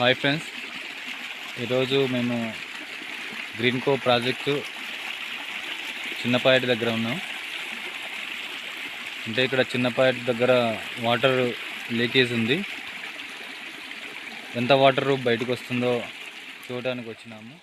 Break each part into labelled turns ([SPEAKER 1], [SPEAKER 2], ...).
[SPEAKER 1] Hi friends. ఈరోజు మేము green కో project చిన్నపాయటి దగ్గర ఉన్నాం. అంటే ఇక్కడ చిన్నపాయటి దగ్గర వాటర్ లీకేజ్ ఉంది. ఎంత వాటర్ బయటకు వస్తుందో చూడడానికి వచ్చినాము.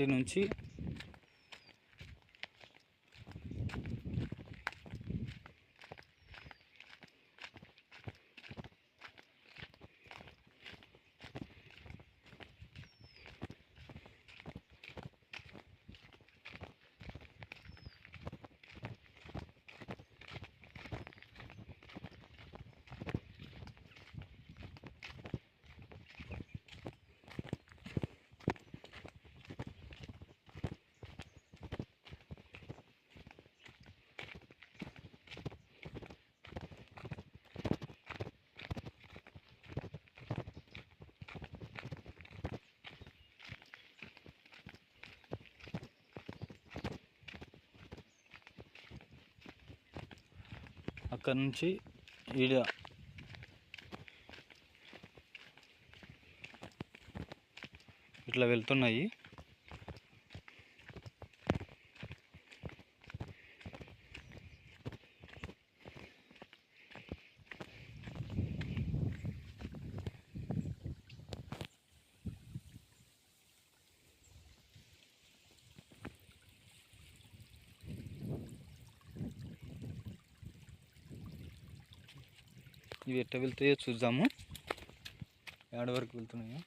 [SPEAKER 1] ఒకటి నుంచి అక్కడ నుంచి ఈడ ఇట్లా వెళ్తున్నాయి. ఇవి ఎట్ట వెళ్తాయో చూద్దాము. ఏడ వరకు వెళ్తున్నాయో?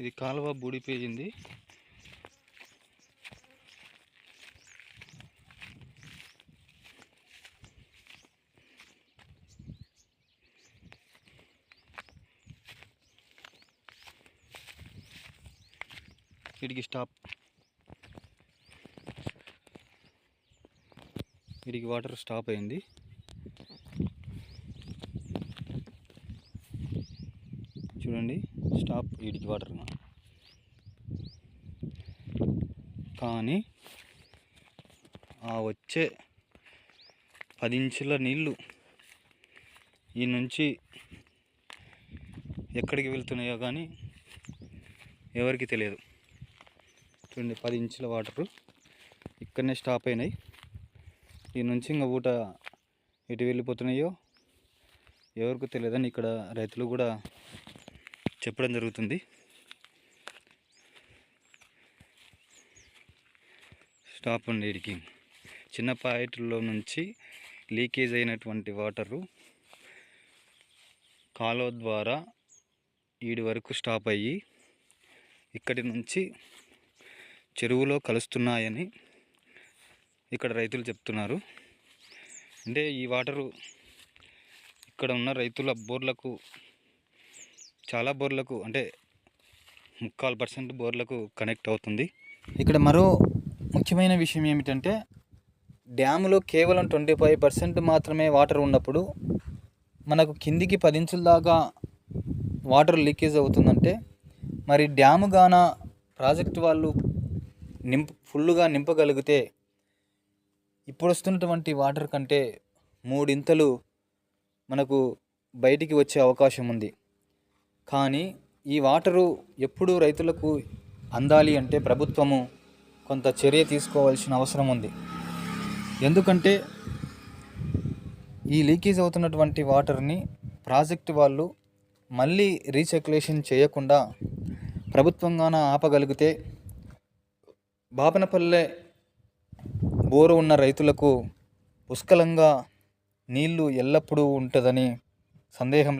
[SPEAKER 1] ఇది కాలువ బూడిపోయింది ఇడికి స్టాప్. ఇడికి వాటర్ స్టాప్ అయింది చూడండి స్టాప్ వీడికి వాటర్ కానీ ఆ వచ్చే పది ఇంచుల నీళ్ళు ఈ నుంచి ఎక్కడికి వెళ్తున్నాయో కానీ ఎవరికి తెలియదు. చూడండి పది ఇంచుల వాటరు ఇక్కడనే స్టాప్ అయినాయి. ఈ నుంచి ఇంకా ఊట ఎటు వెళ్ళిపోతున్నాయో ఎవరికి తెలియదని ఇక్కడ రైతులు కూడా చెప్పడం జరుగుతుంది. స్టాప్ అండి వీడికి చిన్న పాయింట్లో నుంచి లీకేజ్ అయినటువంటి వాటరు కాలువ ద్వారా ఈడి వరకు స్టాప్ అయ్యి ఇక్కడి నుంచి చెరువులో కలుస్తున్నాయని ఇక్కడ రైతులు చెప్తున్నారు. అంటే ఈ వాటరు ఇక్కడ ఉన్న రైతుల బోర్లకు చాలా బోర్లకు అంటే ముక్కాలు పర్సెంట్ బోర్లకు కనెక్ట్ అవుతుంది. ఇక్కడ మరో ముఖ్యమైన విషయం ఏమిటంటే డ్యాములో కేవలం ట్వంటీ ఫైవ్ పర్సెంట్ మాత్రమే వాటర్ ఉన్నప్పుడు మనకు కిందికి పదించుల దాకా వాటర్ లీకేజ్ అవుతుందంటే మరి డ్యాము గాన ప్రాజెక్ట్ వాళ్ళు నింప ఫుల్గా నింపగలిగితే ఇప్పుడు వస్తున్నటువంటి వాటర్ కంటే మూడింతలు మనకు బయటికి వచ్చే అవకాశం ఉంది. కానీ ఈ వాటరు ఎప్పుడు రైతులకు అందాలి అంటే ప్రభుత్వము కొంత చర్య తీసుకోవాల్సిన అవసరం ఉంది. ఎందుకంటే ఈ లీకేజ్ అవుతున్నటువంటి వాటర్ని ప్రాజెక్ట్ వాళ్ళు మళ్ళీ రీసర్క్యులేషన్ చేయకుండా ప్రభుత్వంగాన ఆపగలిగితే బాపనపల్లె బోరు ఉన్న రైతులకు పుష్కలంగా నీళ్ళు ఎల్లప్పుడూ ఉంటుందని సందేహం